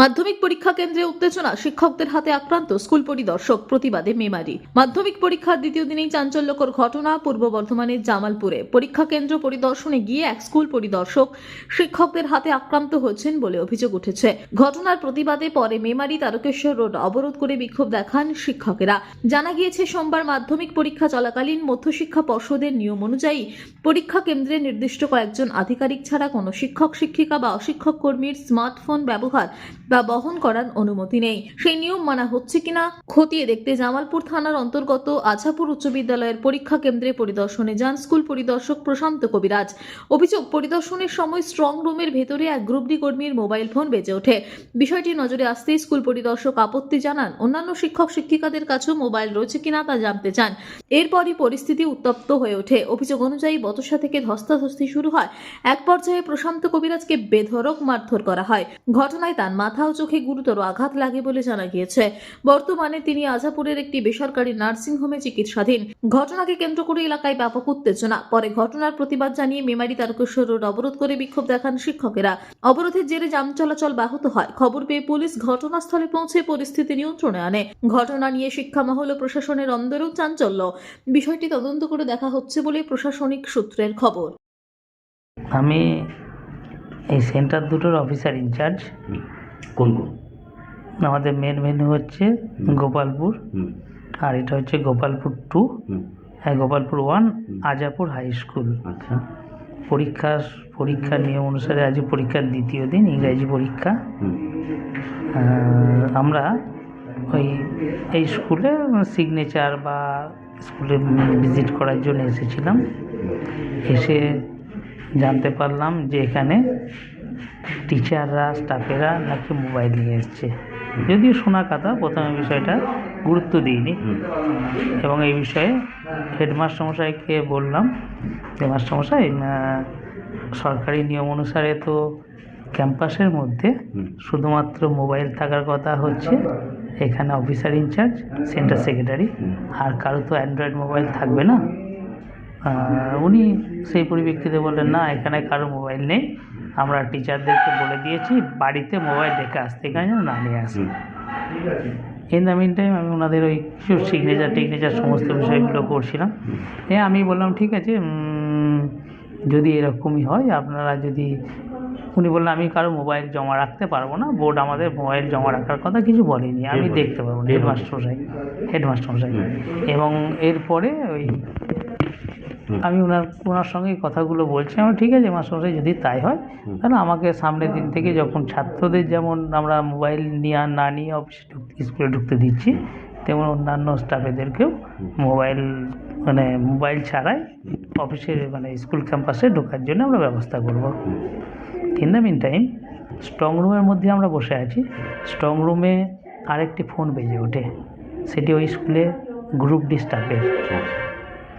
মাধ্যমিক পরীক্ষা কেন্দ্রে উত্তেজনা, শিক্ষকদের হাতে আক্রান্ত স্কুল পরিদর্শক প্রতিবাদে মেমারি। মাধ্যমিক পরীক্ষার দ্বিতীয় দিনেই চাঞ্চল্যকর ঘটনা পূর্ব বর্ধমানের জামালপুরে। পরীক্ষা কেন্দ্র পরিদর্শনে গিয়ে এক স্কুল পরিদর্শক শিক্ষকদের হাতে আক্রান্ত হয়েছেন বলে অভিযোগ উঠেছে। ঘটনার প্রতিবাদে পরে মেমারি তারকেশ্বর রোড অবরোধ করে বিক্ষোভ দেখান শিক্ষকেরা। জানা গিয়েছে, সোমবার মাধ্যমিক পরীক্ষা চলাকালীন মধ্যশিক্ষা পর্ষদের নিয়ম অনুযায়ী পরীক্ষা কেন্দ্রে নির্দিষ্ট কয়েকজন আধিকারিক ছাড়া কোনো শিক্ষক, শিক্ষিকা বা অশিক্ষক কর্মীর স্মার্টফোন ব্যবহার বা বহন করার অনুমতি নেই। সেই নিয়ম মানা হচ্ছে কিনা খতিয়ে দেখতে জামালপুর থানার অন্তর্গত আছাপুর উচ্চ বিদ্যালয়ের পরীক্ষা কেন্দ্রে পরিদর্শনে যান স্কুল পরিদর্শক প্রশান্ত কবিরাজ। অভিযোগ, পরিদর্শনের সময় স্ট্রং রুমের ভেতরে এক গ্রুপ ডি কর্মীর মোবাইল ফোন বেজে ওঠে। বিষয়টি নজরে আসতেই স্কুল পরিদর্শক আপত্তি জানান, অন্যান্য শিক্ষক শিক্ষিকাদের কাছেও মোবাইল রয়েছে কিনা তা জানতে চান। এরপরই পরিস্থিতি উত্তপ্ত হয়ে ওঠে। অভিযোগ অনুযায়ী বতসা থেকে ধস্তাধস্তি শুরু হয়। এক পর্যায়ে প্রশান্ত কবিরাজকে বেধরক মারধর করা হয়। ঘটনায় তার মাথা ও চোখে গুরুতর আঘাত লাগে বলে জানা গিয়েছে। বর্তমানে তিনি আজাপুরের একটি বেসরকারি নার্সিংহোমে চিকিৎসাধীন। ঘটনাকে কেন্দ্র করে এলাকায় ব্যাপক উত্তেজনা। পরে ঘটনার প্রতিবাদ জানিয়ে মেমারি তারকেশ্বর রোড অবরোধ করে বিক্ষোভ দেখান শিক্ষকেরা। অবরোধের জেরে যান চলাচল ব্যাহত হয়। খবর পেয়ে পুলিশ ঘটনাস্থলে পৌঁছে পরিস্থিতি নিয়ন্ত্রণে আনে। ঘটনা নিয়ে শিক্ষা মহল ও প্রশাসনের অন্দরেও চাঞ্চল্য। বিষয়টি তদন্ত করে দেখা হচ্ছে বলে প্রশাসনিক সূত্রের খবর। আমি এই সেন্টার দুটোর অফিসার ইনচার্জ। কোন কোন? আমাদের মেন ভেন্যু হচ্ছে গোপালপুর। আর এটা হচ্ছে গোপালপুর টু হ্যাঁ Gopalpur one Ajapur high school আচ্ছা। পরীক্ষা পরীক্ষার নিয়ম অনুসারে আজ পরীক্ষার দ্বিতীয় দিন ইংরাজি পরীক্ষা। আমরা ওই এই স্কুলে সিগনেচার বা স্কুলে ভিজিট করার জন্য এসেছিলাম। এসে জানতে পারলাম যে এখানে টিচাররা স্টাফেরা নাকি মোবাইল নিয়ে এসছে। যদিও শোনা কথা প্রথমে বিষয়টা গুরুত্ব দিইনি। এবং এই বিষয়ে হেডমাস্টার মশাইকে বললাম যে মাস্টারমশাই সরকারি নিয়ম অনুসারে তো ক্যাম্পাসের মধ্যে শুধুমাত্র মোবাইল থাকার কথা হচ্ছে। এখানে officer in charge centre secretary আর কারও তো অ্যান্ড্রয়েড মোবাইল থাকবে না। উনি সেই পরিপ্রেক্ষিতে বললেন না এখানে কারও মোবাইল নেই। আমরা টিচারদেরকে বলে দিয়েছি বাড়িতে মোবাইল রেখে আসতে এখানে যেন না নিয়ে আসে। ইন দ্য মিন টাইম আমি ওনাদের ওই কিছু সিগনেচার টিগনেচার সমস্ত বিষয়গুলো করছিলাম। হ্যাঁ আমি বললাম ঠিক আছে যদি এরকমই হয় আপনারা যদি উনি বললেন আমি কারও মোবাইল জমা রাখতে পারব না বোর্ড আমাদের মোবাইল জমা রাখার কথা কিছু বলেনি আমি দেখতে পারব না হেডমাস্টার মশাই হেডমাস্টার মশাই। এবং এরপরে ওই। আমি ওনার ওনার সঙ্গে কথাগুলো বলছি। আমার ঠিক আছে মাস্টারমশাই যদি তাই হয় তাহলে আমাকে সামনের দিন থেকে যখন ছাত্রদের যেমন আমরা মোবাইল নিয়ে না নিয়ে অফিসে স্কুলে ঢুকতে দিচ্ছি তেমন অন্যান্য স্টাফেদেরকেও মোবাইল মানে মোবাইল ছাড়াই অফিসে মানে স্কুল ক্যাম্পাসে ঢোকার জন্য আমরা ব্যবস্থা করব। In the meantime strong রুমের মধ্যে আমরা বসে আছি। স্ট্রং রুমে আরেকটি ফোন বেজে ওঠে। সেটি ওই স্কুলে গ্রুপ ডি স্টাফের আচ্ছা।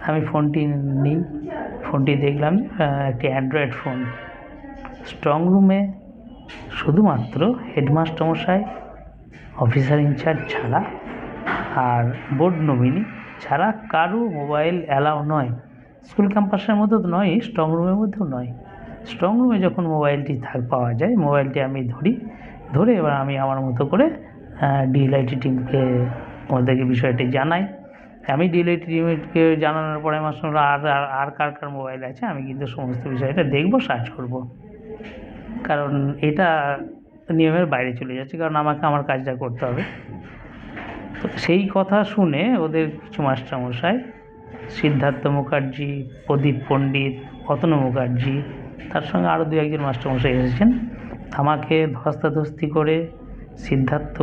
আমি ফোনটি নিই, ফোনটি দেখলাম একটি অ্যান্ড্রয়েড ফোন। স্ট্রং রুমে শুধুমাত্র হেডমাস্টার মশাই, অফিসার ইনচার্জ ছাড়া আর বোর্ড নমিনি ছাড়া কারও মোবাইল অ্যালাউ নয়। স্কুল ক্যাম্পাসের মধ্যে তো নয়, স্ট্রং রুমের মধ্যেও নয়। স্ট্রং রুমে যখন মোবাইলটি থাক পাওয়া যায়, মোবাইলটি আমি ধরি, ধরে এবার আমি আমার মতো করে ডিএলআইটি টিমকে ওদেরকে বিষয়টি জানাই। আমি ডিএলআইটি টিমকে জানানোর পরে আমার সঙ্গে আর, আর- আর কার কার মোবাইল আছে, আমি কিন্তু সমস্ত বিষয়টা দেখব সার্চ করব। কারণ এটা নিয়মের বাইরে চলে যাচ্ছে, কারণ আমাকে আমার কাজটা করতে হবে। তো সেই কথা শুনে ওদের কিছু মাস্টারমশাই, সিদ্ধার্থ মুখার্জি, প্রদীপ পণ্ডিত অতনু মুখার্জি, তার সঙ্গে আরও দু একজন মাস্টারমশাই এসেছেন। আমাকে ধস্তাধস্তি করে সিদ্ধার্থ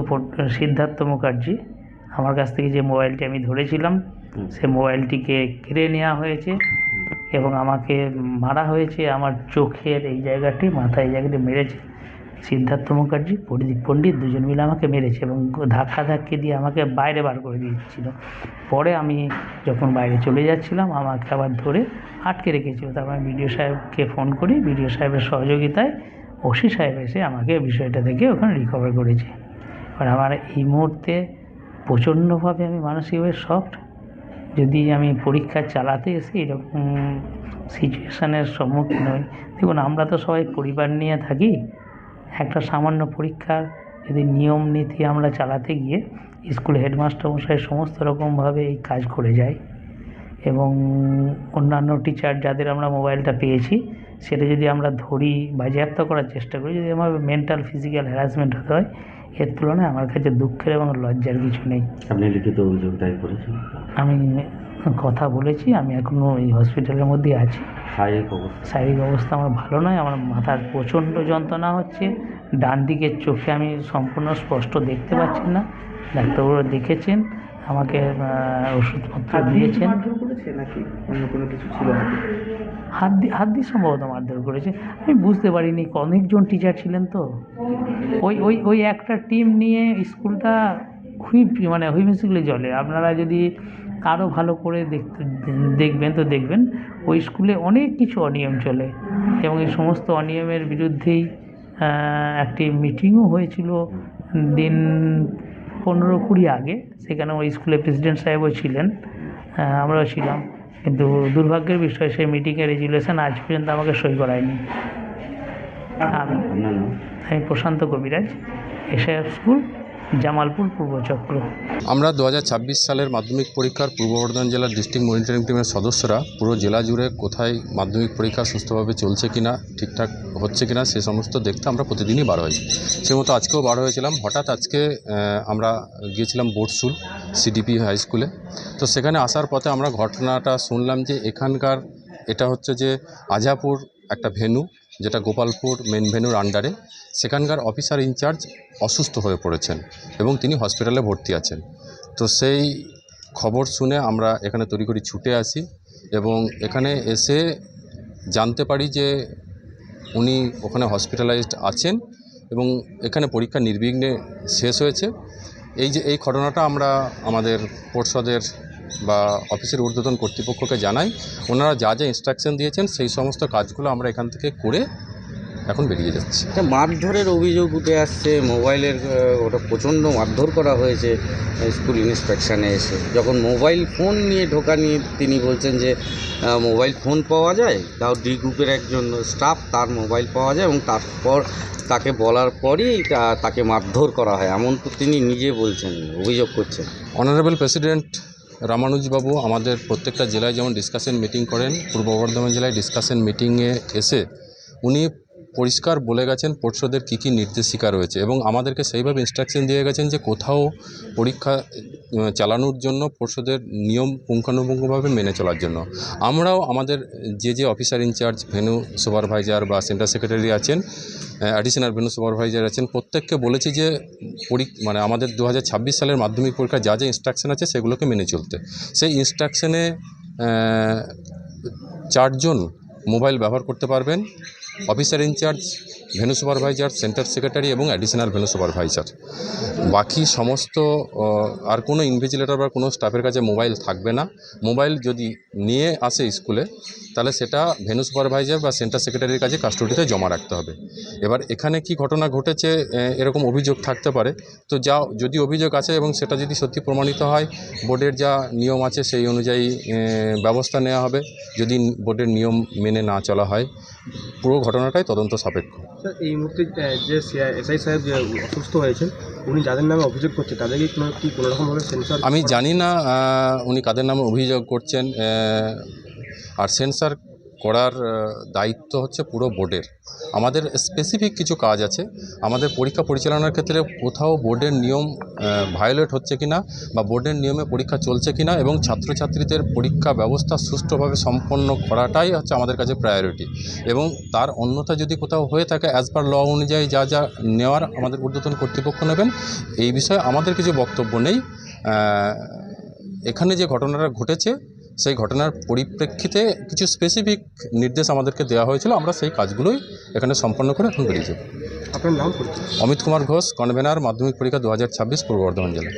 সিদ্ধার্থ মুখার্জি আমার কাছ থেকে যে মোবাইলটি আমি ধরেছিলাম সে মোবাইলটিকে কেড়ে নেওয়া হয়েছে এবং আমাকে মারা হয়েছে। আমার চোখের এই জায়গাটি মাথায় এই জায়গাটি মেরেছে। সিদ্ধার্থ মুখার্জি প্রদীপ পণ্ডিত দুজন মিলে আমাকে মেরেছে এবং ধাক্কা ধাক্কি দিয়ে আমাকে বাইরে বার করে দিয়েছিল। পরে আমি যখন বাইরে চলে যাচ্ছিলাম আমাকে আবার ধরে আটকে রেখেছিল। তারপর আমি বিডিও সাহেবকে ফোন করি। বিডিও সাহেবের সহযোগিতায় ওসি সাহেব এসে আমাকে বিষয়টা থেকে ওখানে রিকভার করেছে। এবার আমার এই মুহূর্তে প্রচণ্ডভাবে আমি মানসিকভাবে শক্ট যদি আমি পরীক্ষা চালাতে এসে এরকম সিচুয়েশানের সম্মুখীন হই, দেখুন আমরা তো সবাই পরিবার নিয়ে থাকি, একটা সামান্য পরীক্ষার যদি নিয়ম নীতি আমরা চালাতে গিয়ে স্কুল হেডমাস্টার মশাই সমস্ত রকমভাবে এই কাজ করে যায় এবং অন্যান্য টিচার যাদের আমরা মোবাইলটা পেয়েছি, সেটা যদি আমরা ধরি, বাজেয়াপ্ত করার চেষ্টা করি, যদি আমার মেন্টাল ফিজিক্যাল হ্যারাসমেন্ট হতে হয় এর তুলনায় আমার কাছে দুঃখের এবং লজ্জার কিছু নেই। আপনি লিখিত অভিযোগ দায়ের করেছেন? আমি কথা বলেছি আমি এখনও এই হসপিটালের মধ্যেই আছি। শারীরিক অবস্থা? শারীরিক অবস্থা আমার ভালো নয় আমার মাথার প্রচণ্ড যন্ত্রণা হচ্ছে। ডান দিকের চোখে আমি সম্পূর্ণ স্পষ্ট দেখতে পাচ্ছি না। ডাক্তারবাবু দেখেছেন। আমাকে ওষুধপত্র দিয়েছেন। অন্য কোনো কিছু ছিল হাতে? দিয়ে হাত দিয়ে সম্ভবত মারধর করেছে। আমি বুঝতে পারিনি অনেকজন টিচার ছিলেন তো। ওই ওই ওই একটা টিম নিয়ে স্কুলটা খুবই মানে হুইমিসিকলি চলে আপনারা যদি আরও ভালো করে দেখতে দেখবেন তো দেখবেন ওই স্কুলে অনেক কিছু অনিয়ম চলে। এবং এই সমস্ত অনিয়মের বিরুদ্ধেই একটি মিটিংও হয়েছিল। দিন পনেরো কুড়ি আগে সেখানে ওই স্কুলে প্রেসিডেন্ট সাহেবও ছিলেন আমরাও ছিলাম। কিন্তু দুর্ভাগ্যের বিষয় সেই মিটিংয়ের রেজুলেশন আজ পর্যন্ত আমাকে সই করায়নি। আমি প্রশান্ত কবিরাজ এসআইএফ স্কুল জামালপুর পূর্ব চক্র। আমরা দু হাজার ছাব্বিশ সালের মাধ্যমিক পরীক্ষার পূর্ব বর্ধমান জেলার ডিস্ট্রিক্ট মনিটরিং টিমের সদস্যরা পুরো জেলা জুড়ে কোথায় মাধ্যমিক পরীক্ষা সুস্থভাবে চলছে কিনা, ঠিকঠাক হচ্ছে কিনা সে সমস্ত দেখতে আমরা প্রতিদিনই বার হয়েছি সে মতো আজকেও বার হয়েছিলাম। হঠাৎ আজকে আমরা গিয়েছিলাম বোর্ডসুল সিডিপি হাই স্কুলে। তো সেখানে আসার পথে আমরা ঘটনাটা শুনলাম যে এখানকার, এটা হচ্ছে যে আজাপুর একটা ভেনু যেটা গোপালপুর মেন ভেনুর আন্ডারে সেখানকার অফিসার ইনচার্জ অসুস্থ হয়ে পড়েছেন এবং তিনি হসপিটালে ভর্তি আছেন। তো সেই খবর শুনে আমরা এখানে তড়িঘড়ি ছুটে আসি এবং এখানে এসে জানতে পারি যে উনি ওখানে হসপিটালাইজড আছেন এবং এখানে পরীক্ষা নির্বিঘ্নে শেষ হয়েছে। এই যে, এই ঘটনাটা আমরা আমাদের পর্ষদের বা অফিসের ঊর্ধ্বতন কর্তৃপক্ষকে জানাই ওনারা যা যা ইনস্ট্রাকশন দিয়েছেন সেই সমস্ত কাজগুলো আমরা এখান থেকে করে এখন বেরিয়ে যাচ্ছি। মারধরের অভিযোগ উঠে আসছে মোবাইলের ওটা প্রচণ্ড মারধর করা হয়েছে স্কুল ইন্সপেকশানে এসে। যখন মোবাইল ফোন নিয়ে ঢোকা নিয়ে তিনি বলছেন যে মোবাইল ফোন পাওয়া যায় তাও ডি গ্রুপের একজন স্টাফ তার মোবাইল পাওয়া যায় এবং তারপর তাকে বলার পরই তাকে মারধর করা হয় এমন তো তিনি নিজে বলছেন অভিযোগ করছেন। অনারেবল প্রেসিডেন্ট রামানুজবাবু, আমাদের প্রত্যেকটা জেলায় যেমন ডিসকাশন মিটিং করেন, পূর্ব বর্ধমান জেলায় ডিসকাশন মিটিংয়ে এসে উনি পরিষ্কার বলে গেছেন পর্ষদের কী কী নির্দেশিকা রয়েছে এবং আমাদেরকে সেইভাবে ইনস্ট্রাকশন দিয়ে গেছেন যে কোথাও পরীক্ষা চালানোর জন্য পর্ষদের নিয়ম পুঙ্খানুপুঙ্খভাবে মেনে চলার জন্য। আমরাও আমাদের যে যে officer in charge venue supervisor বা সেন্টার সেক্রেটারি আছেন অ্যাডিশনাল ভেনু সুপারভাইজার আছেন, প্রত্যেককে বলেছি যে মানে আমাদের দু হাজার ছাব্বিশ সালের মাধ্যমিক পরীক্ষার যা যা ইনস্ট্রাকশন আছে সেগুলোকে মেনে চলতে। সেই ইনস্ট্রাকশনে চারজন মোবাইল ব্যবহার করতে পারবেন officer in charge, venue supervisor, centre secretary এবং অ্যাডিশনাল ভেনু সুপারভাইজার। বাকি সমস্ত আর কোনো ইনভিজিলেটর বা কোনো স্টাফের কাছে মোবাইল থাকবে না। মোবাইল যদি নিয়ে আসে স্কুলে, তাহলে সেটা ভেনু সুপারভাইজার বা সেন্টার সেক্রেটারির কাছে কাস্টডিতে জমা রাখতে হবে। এবার এখানে কি ঘটনা ঘটেছে এরকম অভিযোগ থাকতে পারে। তো যা যদি অভিযোগ আছে এবং সেটা যদি সত্যি প্রমাণিত হয়, বোর্ডের যা নিয়ম আছে সেই অনুযায়ী ব্যবস্থা নেওয়া হবে। যদি বোর্ডের নিয়ম মেনে না চলা হয়, পুরো ঘটনাটাই তদন্ত সাপেক্ষ। স্যার এই মুহূর্তে যে এসআই সাহেব যে অসুস্থ হয়েছেন উনি যাদের নামে অভিযোগ করছে তাদেরকে কোনো কি কোনো রকমভাবে সেন্সার আমি জানি না উনি কাদের নামে অভিযোগ করছেন আর সেন্সার করার দায়িত্ব হচ্ছে পুরো বোর্ডের। আমাদের স্পেসিফিক কিছু কাজ আছে আমাদের পরীক্ষা পরিচালনার ক্ষেত্রে কোথাও বোর্ডের নিয়ম ভায়োলেট হচ্ছে কিনা বা বোর্ডের নিয়মে পরীক্ষা চলছে কিনা এবং ছাত্রছাত্রীদের পরীক্ষা ব্যবস্থা সুষ্ঠুভাবে সম্পন্ন করাটাই হচ্ছে আমাদের কাছে প্রায়োরিটি এবং তার অন্যথা যদি কোথাও হয়ে থাকে অ্যাজ পার ল অনুযায়ী যা যা নেওয়ার আমাদের ঊর্ধ্বতন কর্তৃপক্ষ নেবেন, এই বিষয়ে আমাদের কিছু বক্তব্য নেই। এখানে যে ঘটনাটা ঘটেছে, সেই ঘটনার পরিপ্রেক্ষিতে কিছু স্পেসিফিক নির্দেশ আমাদেরকে দেওয়া হয়েছিল। আমরা সেই কাজগুলোই এখানে সম্পন্ন করে এখন বেরিয়ে যাব। আপনার নাম অমিত কুমার ঘোষ কনভেনার মাধ্যমিক পরীক্ষা দু হাজার ছাব্বিশ পূর্ব বর্ধমান জেলা।